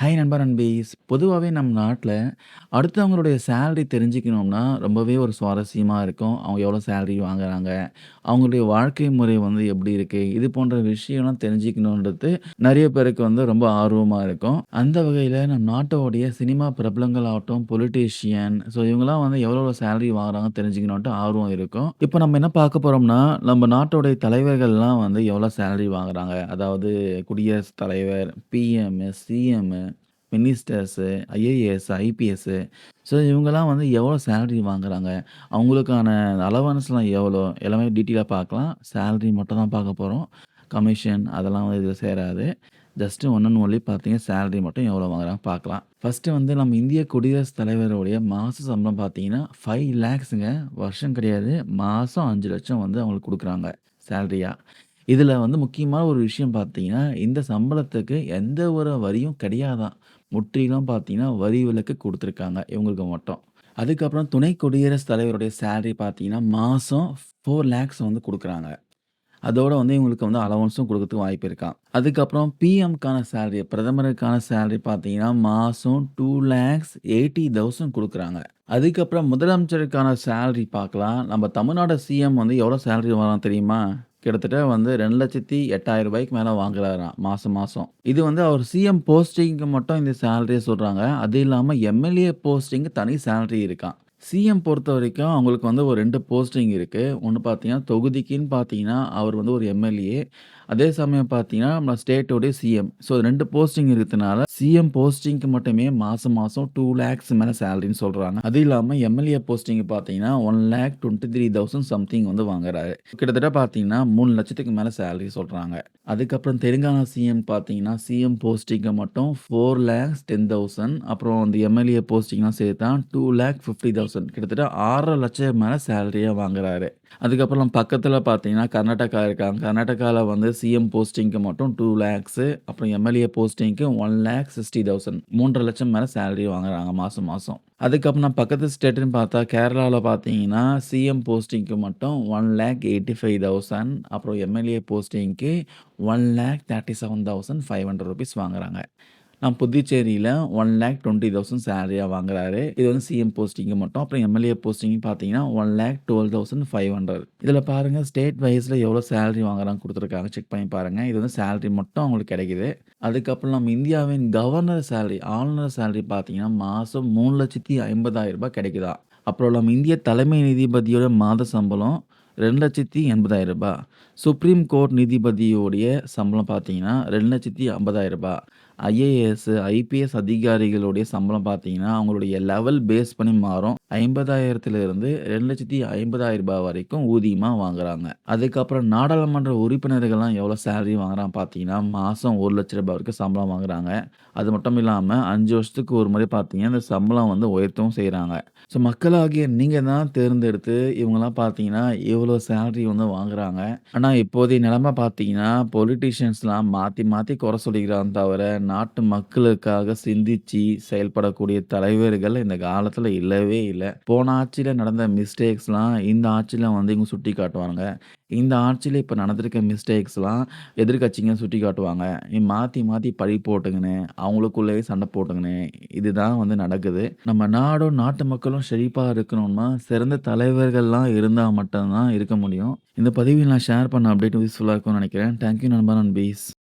Hi நண்பா நண்பீஸ். பொதுவாகவே நம் நாட்டில் அடுத்தவங்களுடைய சேலரி தெரிஞ்சுக்கணும்னா, ரொம்பவே ஒரு சுவாரஸ்யமாக இருக்கும். அவங்க எவ்வளோ சேலரி வாங்குறாங்க? அவங்களுடைய வாழ்க்கை முறை வந்து எப்படி இருக்குது இது போன்ற விஷயம்லாம் தெரிஞ்சுக்கணுன்றது நிறைய பேருக்கு வந்து ரொம்ப ஆர்வமாக இருக்கும். அந்த வகையில் நம் நாட்டோடைய சினிமா பிரபலங்கள் ஆகட்டும், பொலிட்டீஷியன் ஸோ இவங்கலாம் வந்து எவ்வளோ எவ்வளோ சேலரி வாங்குறாங்கன்னு தெரிஞ்சுக்கணுன்ட்டு ஆர்வம் இருக்கும். இப்போ நம்ம என்ன பார்க்க போகிறோம்னா நம்ம நாட்டோடைய தலைவர்கள்லாம் வந்து எவ்வளோ சேலரி வாங்குறாங்க? அதாவது குடியரசுத் தலைவர், PM, CM ministers, IAS, IPS so இவங்கெல்லாம் வந்து எவ்வளோ சேலரி வாங்குறாங்க? அவங்களுக்கான அலவன்ஸ்லாம் எவ்வளோ? எல்லாமே டீட்டெயிலாக பார்க்கலாம். சேலரி மட்டும் தான் பார்க்க போகிறோம் கமிஷன் அதெல்லாம் வந்து இதில் சேராது. ஜஸ்ட்டு ஒன் அண்ட் ஒன்லி பார்த்தீங்கன்னா, சேலரி மட்டும் எவ்வளோ வாங்குறாங்க பார்க்கலாம். ஃபர்ஸ்ட்டு வந்து நம்ம இந்திய குடியரசுத் தலைவருடைய மாத சம்பளம் பார்த்தீங்கன்னா, ஃபைவ் லேக்ஸுங்க வருஷம் கிடையாது. மாதம் அஞ்சு லட்சம் வந்து அவங்களுக்கு கொடுக்குறாங்க சேலரியாக இதில் வந்து முக்கியமான ஒரு விஷயம் பார்த்தீங்கன்னா, இந்த சம்பளத்துக்கு எந்த ஒரு வரியும் கிடையாதான் முற்றிலும் பார்த்தீங்கன்னா, வரி விலக்கு கொடுத்துருக்காங்க இவங்களுக்கு மட்டும். அதுக்கப்புறம் துணை குடியரசுத் தலைவருடைய சேலரி பார்த்தீங்கன்னா, மாதம் ஃபோர் லேக்ஸ் வந்து கொடுக்குறாங்க அதோட வந்து இவங்களுக்கு வந்து அலவன்ஸும் கொடுக்கறதுக்கு வாய்ப்பு இருக்கான் அதுக்கப்புறம் பிஎம்கான சேலரி பிரதமருக்கான சேலரி பார்த்தீங்கன்னா, மாதம் டூ லேக்ஸ் எயிட்டி தௌசண்ட் கொடுக்குறாங்க அதுக்கப்புறம் முதலமைச்சருக்கான சேலரி பார்க்கலாம். நம்ம தமிழ்நாடு சிஎம் வந்து எவ்வளோ சேலரி வரலாம் தெரியுமா? கிட்டத்தட்ட வந்து ரெண்டு லட்சத்தி எட்டாயிரம் ரூபாய்க்கு மேலே வாங்குறாராம் மாதம் மாதம் இது வந்து அவர் சிஎம் போஸ்டிங்க்கு மட்டும் இந்த சேலரியை சொல்கிறாங்க அது இல்லாமல் எம்எல்ஏ போஸ்டிங்க்கு தனி சேலரி இருக்கான் சிஎம் பொறுத்தவரைக்கும் அவங்களுக்கு வந்து ஒரு ரெண்டு போஸ்டிங் இருக்குது ஒன்று பார்த்தீங்கன்னா, தொகுதிக்குன்னு பார்த்தீங்கன்னா, அவர் வந்து ஒரு எம்எல்ஏ. அதே சமயம் பார்த்தீங்கன்னா, நம்ம ஸ்டேட்டோடைய சிஎம். ஸோ ரெண்டு போஸ்டிங் இருக்கிறதுனால, சிஎம் போஸ்டிங்க்கு மட்டுமே மாதம் மாதம் டூ லேக்ஸ் மேலே சேலரின்னு சொல்கிறாங்க அது இல்லாமல் எம்எல்ஏ போஸ்டிங் பார்த்தீங்கன்னா, 1,23,000 சம்திங் வந்து வாங்குறாரு. கிட்டத்தட்ட பார்த்தீங்கன்னா, மூணு லட்சத்துக்கு மேலே சேலரி சொல்கிறாங்க அதுக்கப்புறம் தெலுங்கானா சிஎம் பார்த்தீங்கன்னா, சிஎம் போஸ்டிங்கை மட்டும் 4,10,000 அப்புறம் இந்த எம்எல்ஏ போஸ்டிங்லாம் சேர்த்தா 2,50,000 கிட்டத்தட்ட ஆறரை லட்சம் மேலே சேலரியாக வாங்குறாரு. அதுக்கப்புறம் பக்கத்தில் பார்த்தீங்கன்னா, கர்நாடகா இருக்காங்க. கர்நாடகாவில் வந்து சிஎம் போஸ்டிங்க்கு மட்டும் டூ லேக்ஸு அப்புறம் எம்எல்ஏ போஸ்டிங்க்கு 1,60,000 3,50,000 மேல சேலரி வாங்குறாங்க மாதம் மாதம் அதுக்கப்புறம் பக்கத்து ஸ்டேட்டுன்னு பார்த்தா கேரளாவில் பார்த்தீங்கன்னா, சிஎம் போஸ்டிங்க்கு மட்டும் 1,85,000 அப்புறம் MLA போஸ்டிங்க்கு one lakh thirty seven thousand five hundred rupees வாங்குறாங்க. நான் புதுச்சேரியில் ஒன் லேக் டுவெண்ட்டி தௌசண்ட் சேலரியாக வாங்குறாரு. இது வந்து சிஎம் போஸ்டிங்கு மட்டும். அப்புறம் எம்எல்ஏ போஸ்டிங் பார்த்தீங்கன்னா, one lakh twelve thousand five hundred இதில் பாருங்கள் ஸ்டேட் வைஸில் எவ்வளோ சேலரி வாங்குறாங்க கொடுத்துருக்காங்க செக் பண்ணி பாருங்கள் இது வந்து சேலரி மட்டும் அவங்களுக்கு கிடைக்குது. அதுக்கப்புறம் நம்ம இந்தியாவின் கவர்னர் சேலரி, ஆளுநர் சேலரி பார்த்தீங்கன்னா, மாசம் ரூ. 3,50,000 கிடைக்குதாம். அப்புறம் நம்ம இந்திய தலைமை நீதிபதியோட மாத சம்பளம் ரெண்டு லட்சத்தி எண்பதாயிரம் ரூபாய் சுப்ரீம் கோர்ட் நீதிபதியோடைய சம்பளம் பார்த்தீங்கன்னா, ரெண்டு லட்சத்தி ஐம்பதாயிரம் ரூபாய் ஐஏஎஸ், ஐபிஎஸ் அதிகாரிகளுடைய சம்பளம் பார்த்தீங்கன்னா, அவங்களுடைய லெவல் பேஸ் பண்ணி மாறும். 50,000லிருந்து ரூ. 2,50,000 வரைக்கும் ஊதியமா வாங்குறாங்க. அதுக்கப்புறம் நாடாளுமன்ற உறுப்பினர்கள்லாம் எவ்வளோ சேலரி வாங்குறாங்க பார்த்தீங்கன்னா, மாசம் ரூ. 1,00,000 வரைக்கும் சம்பளம் வாங்குறாங்க. அது மட்டும் இல்லாம 5 வருஷத்துக்கு ஒரு முறை பார்த்தீங்கன்னா, இந்த சம்பளம் வந்து உயர்த்தவும் செய்றாங்க. ஸோ மக்களாகிய நீங்க தான் தேர்ந்தெடுத்து இவங்கலாம் பார்த்தீங்கன்னா, இவ்வளோ சேலரி வந்து வாங்குறாங்க. ஆனா இப்போதைய நிலைமை பார்த்தீங்கன்னா, பொலிட்டீஷியன்ஸ்லாம் மாத்தி மாத்தி குறை சொல்லிக்கிறாங்க தவிர, நாட்டு மக்களுக்காக சிந்திச்சு செயல்படக்கூடிய தலைவர்கள் இந்த காலத்தில் இல்லவே இல்லை போன ஆட்சியில் நடந்த மிஸ்டேக்ஸ்லாம் இந்த ஆட்சியில் வந்து இவங்க சுட்டி காட்டுவாங்க. இந்த ஆட்சியில் இப்போ நடந்திருக்க மிஸ்டேக்ஸ்லாம் எதிர்க்கட்சிங்க சுட்டி காட்டுவாங்க. மாற்றி மாற்றி பழி போட்டுக்கின்னு, அவங்களுக்குள்ளேயே சண்டை போட்டுக்கின்னு, இதுதான் வந்து நடக்குது. நம்ம நாடும், நாட்டு மக்களும் செழிப்பாக இருக்கணும்னா, சிறந்த தலைவர்கள்லாம் இருந்தால் மட்டும்தான் இருக்க முடியும். இந்த பதிவில் நான் ஷேர் பண்ண அப்டேட் யூஸ்ஃபுல்லாக இருக்கும்னு நினைக்கிறேன். தேங்க் யூ நண்பா நண்பீஸ்.